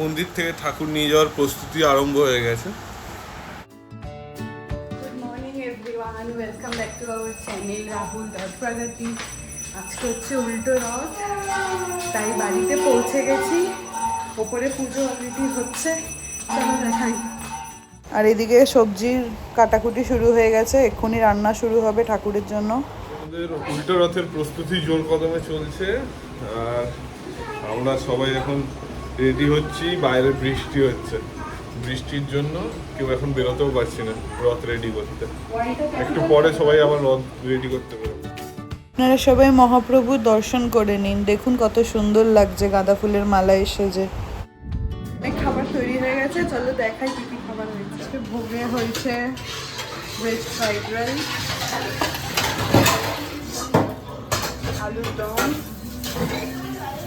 মন্দির থেকে ঠাকুর নিয়ে যাওয়ার প্রস্তুতি আরম্ভ হয়ে গেছে। আজকে হচ্ছে উল্টো রথ তাই বাড়িতে পৌঁছে গেছি। ওপরে পুজো অলরেডি হচ্ছে। চলো দেখাই। আর এদিকে সবজির কাটাকুটি শুরু হয়ে গেছে। এক্ষুনি রান্না শুরু হবে ঠাকুরের জন্য। আমাদের উল্টো রথের প্রস্তুতি জোর কদমে চলছে। আর আমরা সবাই এখন রেডি হচ্ছি বাইরে বৃষ্টি হচ্ছে। বৃষ্টির জন্য কেউ এখন বেরোতেও পারছি না রথ রেডি করতে। একটু পরে সবাই আবার রথ রেডি করতে পারব। আপনারা সবাই মহাপ্রভুর দর্শন করে নিন দেখুন কত সুন্দর লাগছে গাঁদা ফুলের মালা এসে যে। অনেক খাবার তৈরি হয়ে গেছে চলো দেখাই কি কি খাবার হয়েছে। ভোগে হয়েছে ভেজ ফ্রাইড রাইস আলুর দম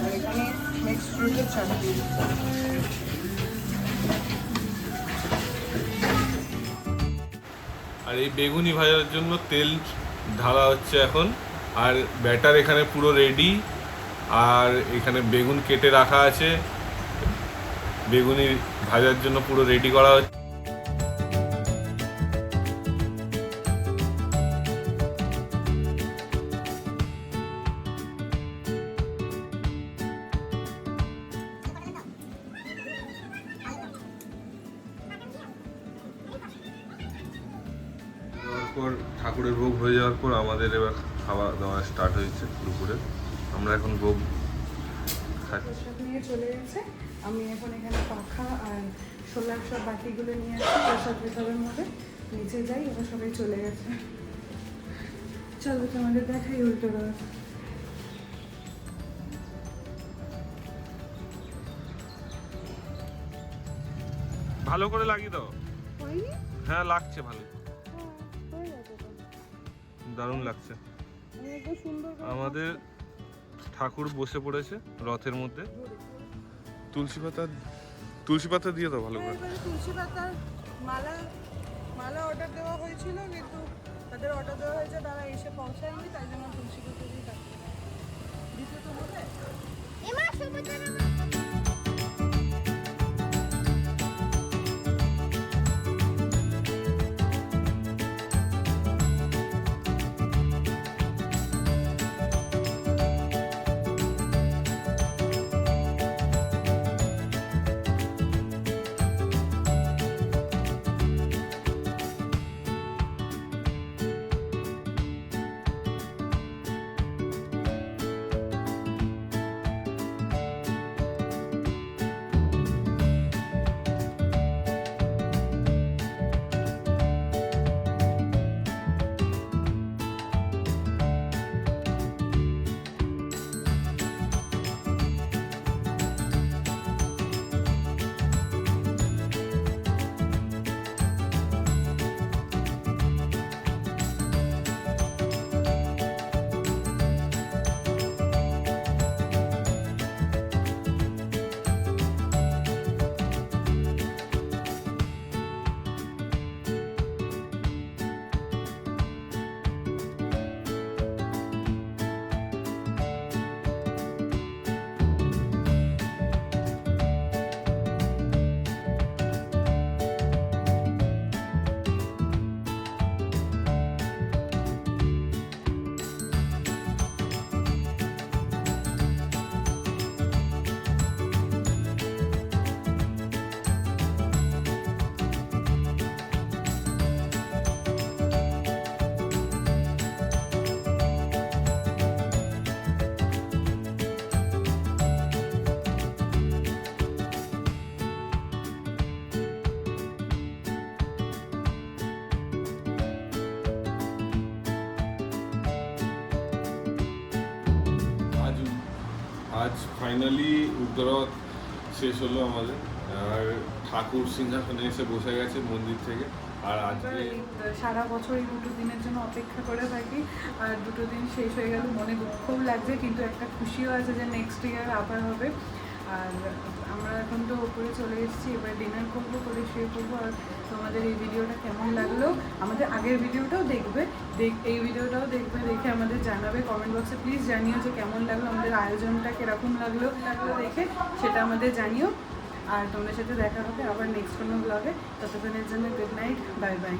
আর এখানে আর এই বেগুনি ভাজার জন্য তেল ঢালা হচ্ছে এখন। আর ব্যাটার এখানে পুরো রেডি আর এখানে বেগুন কেটে রাখা আছে। বেগুনি ভাজার জন্য পুরো রেডি করা হচ্ছে। পর ঠাকুরের ভোগ হয়ে যাওয়ার পর আমাদের এবার খাওয়া দাওয়া স্টার্ট হয়েছে দুপুরে। আমরা এখন ভোগ খাচ্ছি। নিয়ে চলে গেছে আমি এখন এখানে পাখা আর সোলার সব বাটিগুলো নিয়ে আসছি। প্রসাদ বিতরণ হবে নিচে যাই ওরা সবাই চলে গেছে। চলো তোমাদের দেখাই উল্টো রথ ভালো করে লাগিয়ে দাও। হ্যাঁ লাগছে ভালো। দারুণ লাগছে। আমাদের ঠাকুর বসে পড়েছে রথের মধ্যে। তুলসী পাতা তুলসী পাতা দিয়ে দাও ভালো করে। এবারে তুলসী পাতার মালা মালা অর্ডার দেওয়া হয়েছিল কিন্তু তাদের অর্ডার দেওয়া হয়েছে তারা এসে পৌঁছায়নি তাই জন্য তুলসী পাতা দিয়ে কাটতে দিতে তো হবে? আজ ফাইনালি উত্তরথ শেষ হলো আমাদের। আর ঠাকুর সিংহাসনে এসে বসে গেছে মন্দির থেকে। আর আজকে সারা বছর এই দুটো দিনের জন্য অপেক্ষা করে থাকি। আর দুটো দিন শেষ হয়ে গেল, মনে দুঃখও লাগছে, কিন্তু একটা খুশিও আছে যে নেক্সট ইয়ার আবার হবে। আর আমরা এখন তো উপরে চলে এসেছি, এবার ডিনার করব করে শুয়ে পড়ব আর তোমাদের এই ভিডিওটা কেমন লাগল? আমাদের আগের ভিডিওটাও দেখবে, দেখ, এই ভিডিওটাও দেখবে, দেখে আমাদের জানাবে কমেন্ট বক্সে প্লিজ জানিও যে কেমন লাগল, আমাদের আয়োজনটা কীরকম লাগল লাগল দেখে, সেটা আমাদের জানিও। আর তোমাদের সাথে দেখা হবে আবার নেক্সট কোনো ব্লগে ততক্ষণের জন্য গুড নাইট বাই বাই